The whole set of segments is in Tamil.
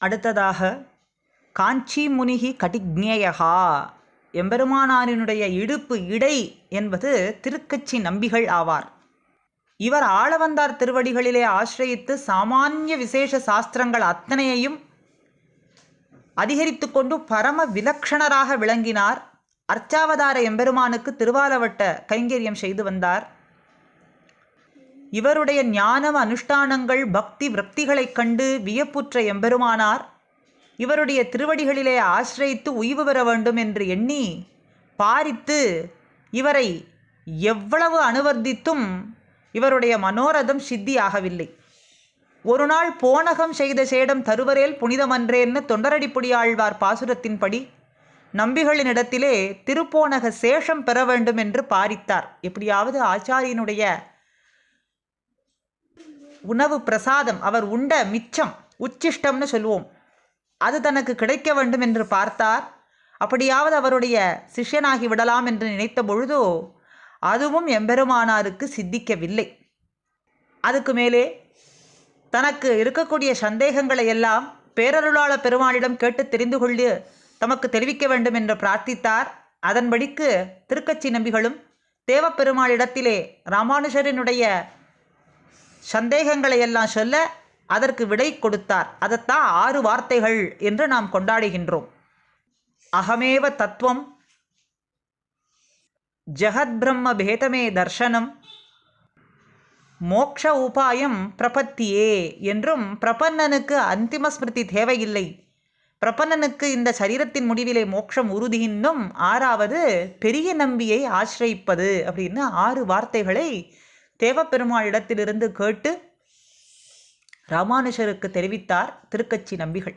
அடுத்ததாக காஞ்சி முனிகி கடிக்ஞேயகா எம்பெருமானாரினுடைய இடுப்பு இடை என்பது திருக்கச்சி நம்பிகள் ஆவார். இவர் ஆளவந்தார் திருவடிகளிலே ஆசிரயித்து சாமானிய விசேஷ சாஸ்திரங்கள் அத்தனையையும் அதிகரித்து கொண்டு பரம விலக்ஷணராக விளங்கினார். அர்ச்சாவதார எம்பெருமானுக்கு திருவாலவட்ட கைங்கரியம் செய்து வந்தார். இவருடைய ஞானம் அனுஷ்டானங்கள் பக்தி விரக்திகளைக் கண்டு வியப்புற்ற எம்பெருமானார் இவருடைய திருவடிகளிலே ஆசிரயித்து உய்வு பெற வேண்டும் என்று எண்ணி பாரித்து இவரை எவ்வளவு அனுவர்த்தித்தும் இவருடைய மனோரதம் சித்தியாகவில்லை. ஒரு நாள் போனகம் செய்த சேடம் தருவரேல் புனிதமன்றேன்னு தொண்டரடிப்புடியாழ்வார் பாசுரத்தின்படி நம்பிகளினிடத்திலே திருப்போனக சேஷம் பெற வேண்டும் என்று பாரித்தார். எப்படியாவது ஆச்சாரியனுடைய உணவு பிரசாதம் அவர் உண்ட மிச்சம் உச்சிஷ்டம்னு சொல்லுவோம். அது தனக்கு கிடைக்க வேண்டும் என்று பார்த்தார். அப்படியாவது அவருடைய சிஷ்யனாகி விடலாம் என்று நினைத்த பொழுதோ அதுவும் எம்பெருமானாருக்கு சித்திக்கவில்லை. அதுக்கு மேலே தனக்கு இருக்கக்கூடிய சந்தேகங்களை எல்லாம் பேரருளாள பெருமாளிடம் கேட்டு தெரிந்து கொள்ளு தமக்கு தெரிவிக்க வேண்டும் என்று பிரார்த்தித்தார். அதன்படிக்கு திருக்கச்சி நம்பிகளும் தேவப்பெருமாளிடத்திலே ராமானுஜரினுடைய சந்தேகங்களை எல்லாம் சொல்ல அதற்கு விடை கொடுத்தார். அதைத்தான் ஆறு வார்த்தைகள் என்று நாம் கொண்டாடுகின்றோம். அகமேவ தத்துவம் ஜெகத் பிரம்ம பேதமே தர்ஷனம் மோக்ஷ உபாயம் பிரபத்தியே என்றும் பிரபன்னனுக்கு அந்திம ஸ்மிருதி தேவையில்லை. பிரபன்னனுக்கு இந்த சரீரத்தின் முடிவிலே மோட்சம் உறுதியின்னும் ஆறாவது பெரிய நம்பியை ஆசிரயிப்பது அப்படின்னு ஆறு வார்த்தைகளை தேவப்பெருமாளிடத்திலிருந்து கேட்டு ராமானுஜருக்கு தெரிவித்தார் திருக்கட்சி நம்பிகள்.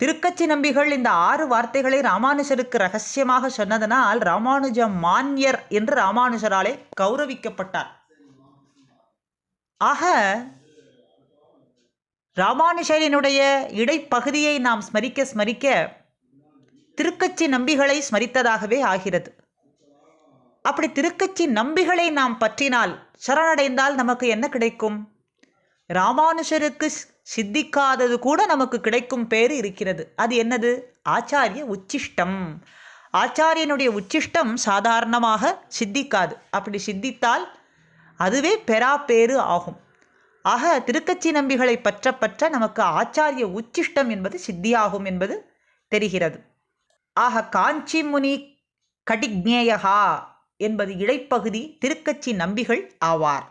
திருக்கட்சி நம்பிகள் இந்த ஆறு வார்த்தைகளை ராமானுஜருக்கு ரகசியமாக சொன்னதனால் ராமானுஜ மான்யர் என்று ராமானுஜராலே கௌரவிக்கப்பட்டார். ஆக ராமானுஜரினுடைய இடைப்பகுதியை நாம் ஸ்மரிக்க ஸ்மரிக்க திருக்கச்சி நம்பிகளை ஸ்மரித்ததாகவே ஆகிறது. அப்படி திருக்கச்சி நம்பிகளை நாம் பற்றினால் சரணடைந்தால் நமக்கு என்ன கிடைக்கும்? ராமானுஷருக்கு சித்திக்காதது கூட நமக்கு கிடைக்கும் பேர் இருக்கிறது. அது என்னது? ஆச்சாரிய உச்சிஷ்டம். ஆச்சாரியனுடைய உச்சிஷ்டம் சாதாரணமாக சித்திக்காது. அப்படி சித்தித்தால் அதுவே பெறா பேரு ஆகும். ஆக திருக்கச்சி நம்பிகளை பற்ற பற்ற நமக்கு ஆச்சாரிய உச்சிஷ்டம் என்பது சித்தியாகும் என்பது தெரிகிறது. ஆக காஞ்சி முனி கடிக்ஞேயகா. என்பது இடைப்பகுதி திருக்கச்சி நம்பிகள் ஆவார்.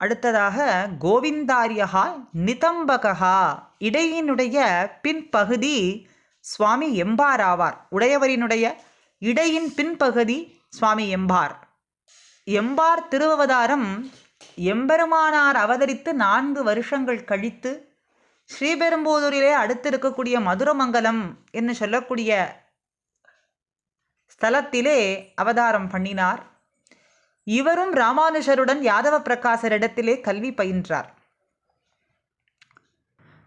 அடுத்ததாக கோவிந்தாரியகா நிதம்பகா இடையினுடைய பின்பகுதி சுவாமி எம்பார் ஆவார். உடையவரினுடைய இடையின் பின்பகுதி சுவாமி எம்பார். எம்பார் திருவவதாரம் எம்பெருமானார் அவதரித்து நான்கு வருஷங்கள் கழித்து ஸ்ரீபெரும்புதூரிலே அடுத்து இருக்கக்கூடிய மதுரமங்கலம் என்று சொல்லக்கூடிய ஸ்தலத்திலே அவதாரம் பண்ணினார். இவரும் ராமானுஷருடன் யாதவ பிரகாசரிடத்திலே கல்வி பயின்றார்.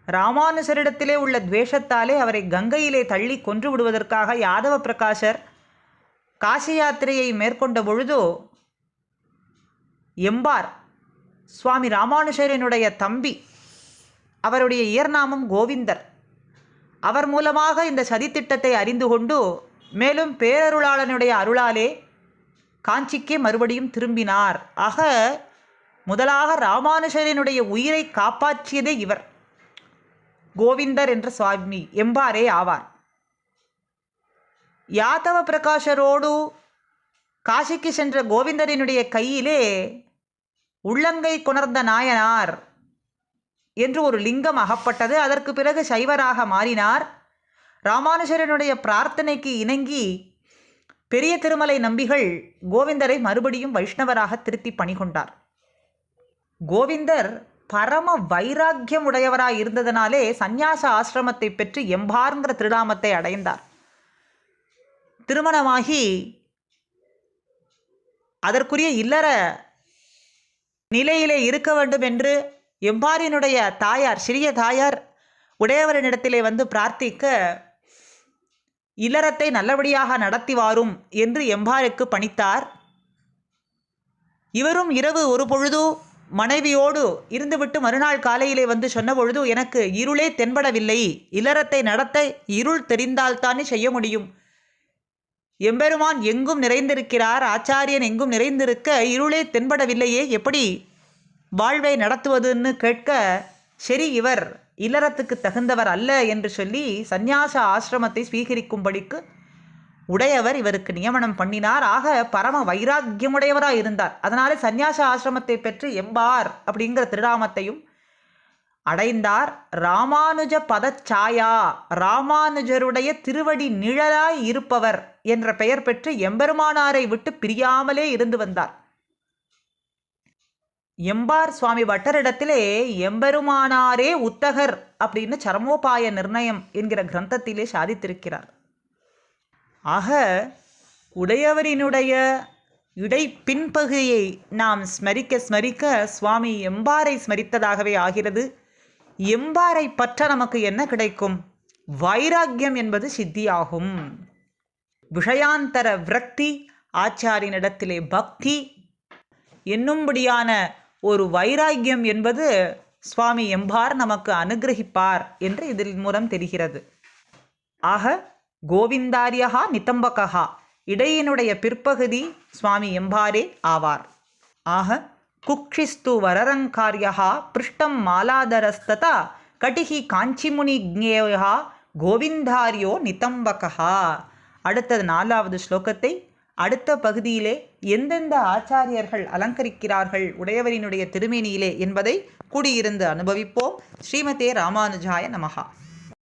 ராமானுஷரிடத்திலே உள்ள துவேஷத்தாலே அவரை கங்கையிலே தள்ளி கொன்று விடுவதற்காக யாதவ பிரகாசர் காசி யாத்திரையை மேற்கொண்ட பொழுதோ எம்பார் சுவாமி ராமானுஷரனுடைய தம்பி அவருடைய இயர்நாமம் கோவிந்தர். அவர் மூலமாக இந்த சதித்திட்டத்தை அறிந்து கொண்டு மேலும் பேரருளாளனுடைய அருளாலே காஞ்சிக்கே மறுபடியும் திரும்பினார். ஆக முதலாக ராமானுஜரினுடைய உயிரை காப்பாற்றியதே இவர். கோவிந்தர் என்ற சுவாமி எம்பாரே ஆவார். யாதவ பிரகாஷரோடு காசிக்கு சென்ற கோவிந்தரினுடைய கையிலே உள்ளங்கை கொணர்ந்த நாயனார் என்று ஒரு லிங்கம் அகப்பட்டது. அதற்கு பிறகு சைவராக மாறினார். ராமானுஜரனுடைய பிரார்த்தனைக்கு இணங்கி பெரிய திருமலை நம்பிகள் கோவிந்தரை மறுபடியும் வைஷ்ணவராக திருத்தி பணிகொண்டார். கோவிந்தர் பரம வைராக்கியம் உடையவராய் இருந்ததனாலே சந்நியாச ஆசிரமத்தை பெற்று எம்பார்ங்கிற திருநாமத்தை அடைந்தார். திருமணமாகி அதற்குரிய இல்லற நிலையிலே இருக்க வேண்டும் என்று எம்பாரினுடைய தாயார் சிறிய தாயார் உடையவரினிடத்திலே வந்து பிரார்த்திக்க இல்லறத்தை நல்லபடியாக நடத்தி வாரும் என்று எம்பாருக்கு பணித்தார். இவரும் இரவு ஒரு பொழுது மனைவியோடு இருந்துவிட்டு மறுநாள் காலையிலே வந்து சொன்னபொழுது எனக்கு இருளே தென்படவில்லை. இல்லறத்தை நடத்த இருள் தெரிந்தால்தானே செய்ய முடியும். எம்பெருமான் எங்கும் நிறைந்திருக்கிறார். ஆச்சாரியன் எங்கும் நிறைந்திருக்க இருளே தென்படவில்லையே. எப்படி வாழ்வை நடத்துவதுன்னு கேட்க சரி இவர் இல்லறத்துக்கு தகுந்தவர் அல்ல என்று சொல்லி சந்நியாச ஆசிரமத்தை ஸ்வீகரிக்கும்படிக்கு உடையவர் இவருக்கு நியமனம் பண்ணினார். ஆக பரம வைராக்கியமுடையவராக இருந்தார். அதனாலே சந்நியாச ஆசிரமத்தை பெற்று எம்பார் அப்படிங்கிற திருநாமத்தையும் அடைந்தார். ராமானுஜ பதச்சாயா ராமானுஜருடைய திருவடி நிழலாய் இருப்பவர் என்ற பெயர் பெற்று எம்பெருமானாரை விட்டு பிரியாமலே இருந்து வந்தார். எம்பார் சுவாமி வட்டரிடத்திலே எம்பெருமானாரே உத்தகர் அப்படின்னு சரமோபாய நிர்ணயம் என்கிற கிரந்தத்திலே சாதித்திருக்கிறார். ஆக உடையவரினுடைய இடை பின்பகுதியை நாம் ஸ்மரிக்க ஸ்மரிக்க சுவாமி எம்பாரை ஸ்மரித்ததாகவே ஆகிறது. எம்பாரை பற்ற நமக்கு என்ன கிடைக்கும்? வைராக்கியம் என்பது சித்தியாகும். விஷயாந்தர விரக்தி ஆச்சாரியனிடத்திலே பக்தி என்னும்படியான ஒரு வைராக்கியம் என்பது சுவாமி எம்பார் நமக்கு அனுகிரகிப்பார் என்று இதில் மூலம் தெரிகிறது. ஆக கோவிந்தாரியகா நித்தம்பகா இடையினுடைய பிற்பகுதி சுவாமி எம்பாரே ஆவார். ஆக குக்ஷிஸ்து வரரங்காரியகா பிருஷ்டம் மாலாதரஸ்ததா கட்டிகி காஞ்சிமுனி ஜேயா கோவிந்தாரியோ நித்தம்பகா. அடுத்தது நாலாவது ஸ்லோகத்தை அடுத்த பகுதியிலே எந்தெந்த ஆச்சாரியர்கள் அலங்கரிக்கிறார்கள் உடையவரினுடைய திருமேனியிலே என்பதை கூடியிருந்து அனுபவிப்போம். ஸ்ரீமதே ராமானுஜாய நமகா